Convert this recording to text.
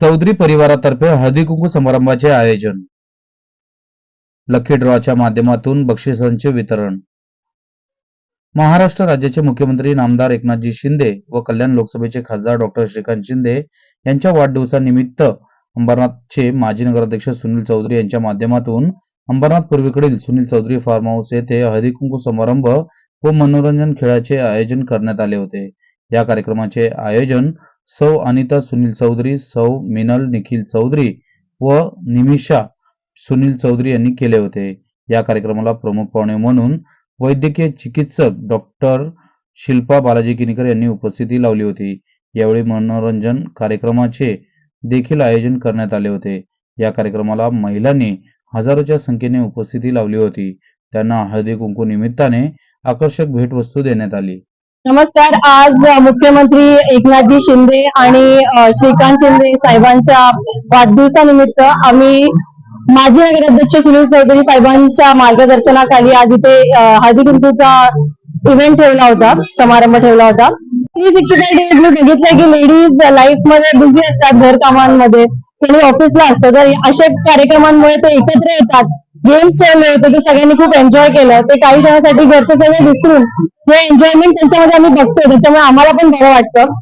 चौधरी परिवारातर्फे हळदी कुंकू समारंभाचे आयोजन. लखी ड्रॉच्या माध्यमातून बक्षिसांचे वितरण. महाराष्ट्र राज्याचे मुख्यमंत्री नामदार एकनाथजी शिंदे व कल्याण लोकसभेचे खासदार डॉक्टर श्रीकांत शिंदे यांच्या वाढदिवसानिमित्त अंबरनाथचे माजी नगराध्यक्ष सुनील चौधरी यांच्या माध्यमातून अंबरनाथ पूर्वेकडील सुनील चौधरी फार्म हाऊस येथे हळदी कुंकू समारंभ व मनोरंजन खेळाचे आयोजन करण्यात आले होते. या कार्यक्रमाचे आयोजन सौ अनिता सुनील चौधरी सौ मिनल निखिल चौधरी व निमिषा सुनील चौधरी यांनी केले होते. या कार्यक्रमाला प्रमुख पाहुणे म्हणून वैद्यकीय चिकित्सक डॉक्टर शिल्पा बालाजी किनीकर यांनी उपस्थिती लावली होती. यावेळी मनोरंजन कार्यक्रमाचे देखील आयोजन करण्यात आले होते. या कार्यक्रमाला महिलांनी हजारोच्या संख्येने उपस्थिती लावली होती. त्यांना हळदी कुंकू निमित्ताने आकर्षक भेटवस्तू देण्यात आली. नमस्कार आज मुख्यमंत्री एकनाथजी शिंदे आणि श्रीकांत शिंदे साहेबांच्या वाढदिवसानिमित्त आम्ही माजी नगराध्यक्ष सुनील चौधरी साहेबांच्या मार्गदर्शनाखाली आज इथे अ, हळदी कुंकूचा इव्हेंट ठेवला होता समारंभ ठेवला होता. थ्री सिक्स्टी फाय डेज मी बघितलं की लेडीज लाईफमध्ये बिझी असतात घरकामांमध्ये. कोणी ऑफिसला असतं तर अशा कार्यक्रमांमुळे ते एकत्र येतात. गेम्स ठेवले होते ते सगळ्यांनी खूप एन्जॉय केलं. ते काही क्षणासाठी घरचे सगळे विसरून जे एन्जॉयमेंट त्यांच्यामध्ये आम्ही बघतो त्याच्यामुळे आम्हाला पण बरं वाटतं.